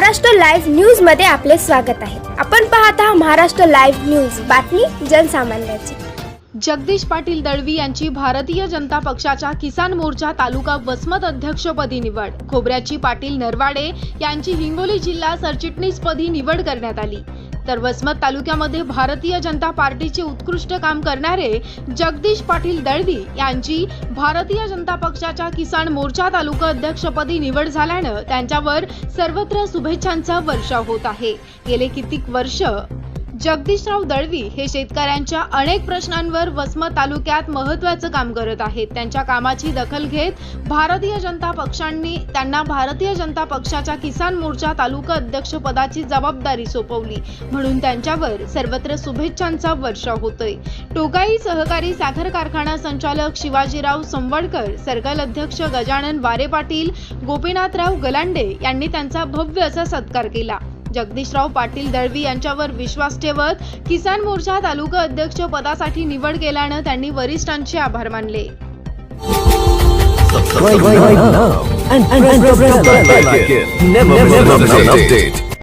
Maharashtra live न्यूजमध्ये आपले स्वागत आहे. आपण पाहत आहात महाराष्ट्र लाईव्ह न्यूज. बातमी जनसामान्याची. जगदीश पाटील दळवी यांची भारतीय जनता पक्षाच्या किसान मोर्चा तालुका वसमत अध्यक्षपदी निवड. खोबऱ्याची पाटील नरवाडे यांची हिंगोली जिल्हा सरचिटणीसपदी निवड करण्यात आली. तर वसमत तालुक्यामध्ये भारतीय जनता पार्टीचे उत्कृष्ट काम करणारे जगदीश पाटील दळवी यांची भारतीय जनता पक्षाच्या किसान मोर्चा तालुका अध्यक्षपदी निवड झाल्यानं त्यांच्यावर सर्वत्र शुभेच्छांचा वर्षाव होत आहे. गेले कित्येक वर्ष जगदीशराव दळवी हे शेतकऱ्यांच्या अनेक प्रश्नांवर वसमत तालुक्यात महत्त्वाचं काम करत आहेत. त्यांच्या कामाची दखल घेत भारतीय जनता पक्षांनी त्यांना भारतीय जनता पक्षाच्या किसान मोर्चा तालुका अध्यक्ष पदाची जबाबदारी सोपवली. म्हणून त्यांच्यावर सर्वत्र शुभेच्छांचा वर्षाव होतोय. टोकाई सहकारी साखर कारखाना संचालक शिवाजीराव संवडकर सर्कल अध्यक्ष गजानन वारे पाटील गोपीनाथराव गलांडे यांनी त्यांचा भव्य असा सत्कार केला. जगदीशराव पाटील दळवी यांच्यावर विश्वास ठेवत किसान मोर्चा तालुका अध्यक्ष पदासाठी निवड केल्यानं त्यांनी वरिष्ठांचे आभार मानले Subscribe right right, now and, and, and press the bell icon. Never miss an update.